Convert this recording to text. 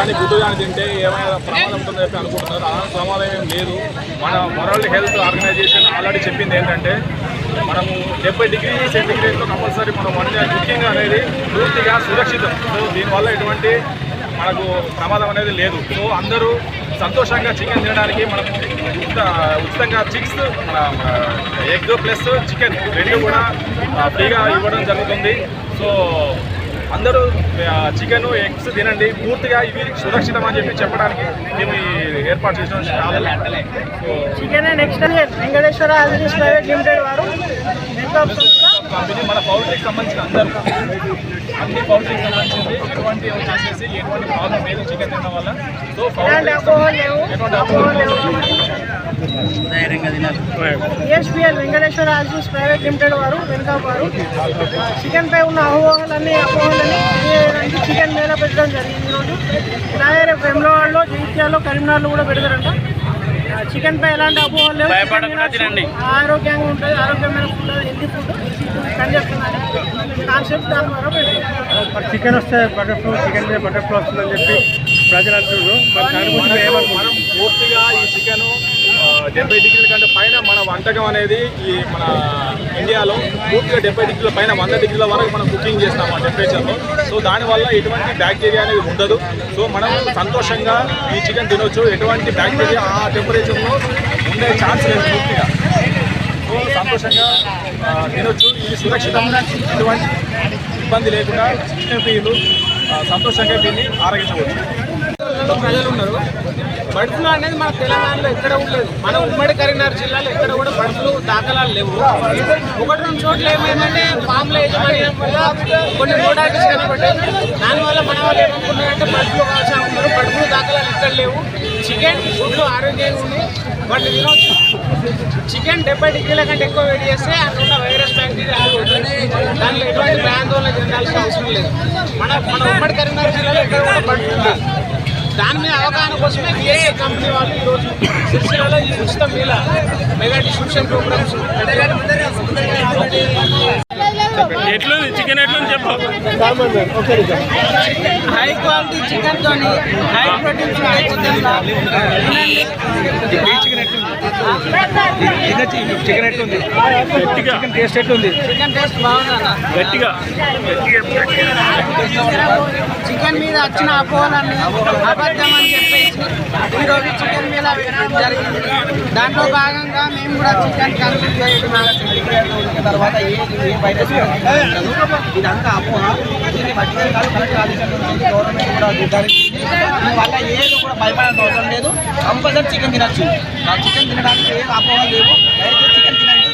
కానీ గుడ్డు కానీ తింటే ఏమైనా ప్రమాదం ఉంటుందని చెప్పి అనుకుంటున్నారు? అలాంటి ప్రమాదం ఏం లేదు. మన వరల్డ్ హెల్త్ ఆర్గనైజేషన్ ఆల్రెడీ చెప్పింది ఏంటంటే మనము డెబ్బై డిగ్రీ సెంటిగ్రేడ్లో కంపల్సరీ మనం వండిన కుకింగ్ అనేది పూర్తిగా సురక్షితం. సో దీనివల్ల ఎటువంటి మనకు ప్రమాదం అనేది లేదు. సో అందరూ సంతోషంగా చికెన్ తినడానికి మనకు ఉచితంగా చిక్స్ మన ఎగ్ ప్లస్ చికెన్ రెండు కూడా ఫ్రీగా ఇవ్వడం జరుగుతుంది. సో అందరూ చికెన్ ఎగ్స్ తినండి. పూర్తిగా ఇవి సురక్షితం అని చెప్పి చెప్పడానికి మేము ఏర్పాటు చేసిన. Chicken extended Venkateshwara private limited వారు. కంపెనీ మన పౌల్ట్రీకి సంబంధించిన అందరూ. అన్ని పౌల్ట్రీకి సంబంధించింది. ఎటువంటి వచ్చేసేసి ఎటువంటి ప్రాబ్లం లేదు చికెన్ తినడం వల్ల. సో పౌల్ట్రీ ఎటువంటి ESPL Venkateshwara Agris private limited వారు వెల్కమ్ వారు. చికెన్ పై ఉన్న అపోహలన్నీ అపోహలని తెలియజేయడానికి చికెన్ మేళ పెట్టడం జరిగింది ఈరోజు. రేపు వెమ్లవాడలో జగిత్యాలలో కరీంనగర్లో కూడా పెడతారంట. చికెన్ పై ఎలాంటి అపోహలు లేవు. ఆరోగ్యంగా ఉంటుంది. ఆరోగ్యమైన ఫుడ్ హెల్తీ ఫుడ్. పని చేస్తుందని కాన్సెప్ట్ దాని ద్వారా పెడతారు. మరి చికెన్ వస్తే butter flow chicken butter flow వస్తుందని చెప్పి ప్రజలు అంటున్నారు పూర్తిగా ఈ చికెన్ డెబ్బై డిగ్రీల కంటే పైన మన వంటకం అనేది ఈ మన ఇండియాలో పూర్తిగా డెబ్బై డిగ్రీల పైన వంద డిగ్రీల వరకు మనం కుకింగ్ చేస్తాం ఆ టెంపరేచర్లో సో దానివల్ల ఎటువంటి బ్యాక్టీరియా అనేది ఉండదు. సో మనం సంతోషంగా ఈ చికెన్ తినొచ్చు. ఎటువంటి బ్యాక్టీరియా ఆ టెంపరేచర్లో ఉండే ఛాన్స్ లేదు పూర్తిగా. సో సంతోషంగా తినొచ్చు. ఇది సురక్షితంగా ఎటువంటి ఇబ్బంది లేకుండా చికెన్ ప్రియులు సంతోషంగా దీన్ని ఆరగించవచ్చు ప్రజలు ఉన్నారు. బర్డ్ ఫ్లూ అనేది మన తెలంగాణలో ఎక్కడ కూడా మన ఉమ్మడి కరీంనగర్ జిల్లాలో ఎక్కడ కూడా బర్డ్ ఫ్లూ దాఖలాలు లేవు. ఒకటి రెండు చోట్ల ఏమైందంటే ఫామ్ల యజమాన్యం వల్ల కొన్ని మోడాలిటీస్ కనబడ్డాయి దానివల్ల మన వాళ్ళు ఏమనుకున్నారంటే బర్డ్ ఫ్లూ కావాల్సిన ఉన్నారు. బర్డ్ ఫ్లూ దాఖలాలు ఎక్కడ లేవు. చికెన్ ఫుడ్లు ఆరోగ్యంగా ఉంది. బట్ తినవచ్చు చికెన్ డెబ్బై డిగ్రీల కంటే ఎక్కువ వేడి చేస్తే అక్కడ ఉన్న వైరస్ బ్యాక్టీరియా దానిలో ఎటువంటి భయాందోళన చెందాల్సిన అవసరం లేదు. మన మన ఉమ్మడి కరీంనగర్ జిల్లాలో ఎక్కడ కూడా బర్డ్ ఫ్లూ దాని మీద అవగాహన కోసమే బిఎస్ఏ కంపెనీ వాళ్ళు ఈరోజు సిరిసిల్లలో ఈ ఉచిత మీల మెగా డిస్ట్రిబ్యూషన్ ప్రోగ్రామ్స్ ఎట్లుంది? చికెన్ ఎట్లుంది చెప్పు. హై క్వాలిటీ చికెన్ తోని హై ప్రోటీన్ చికెన్ చికెన్ ఎట్లుంది? గట్టిగా. చికెన్ టేస్ట్ ఎట్లుంది? చికెన్ టేస్ట్ బాగుందా గట్టిగా. చికెన్ మీద వచ్చిన అపోహలన్నీ అబద్ధం అని చెప్పేసి ఈరోజు చికెన్ మీద పెట్టడం జరిగింది. దాంట్లో భాగంగా మేము కూడా చికెన్ కన్సూమ్ చేయడం తర్వాత ఏ వైరస్ ఇదంతా అపోహ. దీన్ని బట్టి ఆదేశాలు గవర్నమెంట్ కూడా నిర్ధారించింది దీనివల్ల ఏది కూడా భయపడాల్సిన అవసరం లేదు. కంపల్సరీ చికెన్ తినచ్చు. ఆ చికెన్ తినడానికి ఏ అపోహ లేవు. దయచేసి చికెన్ తినండి.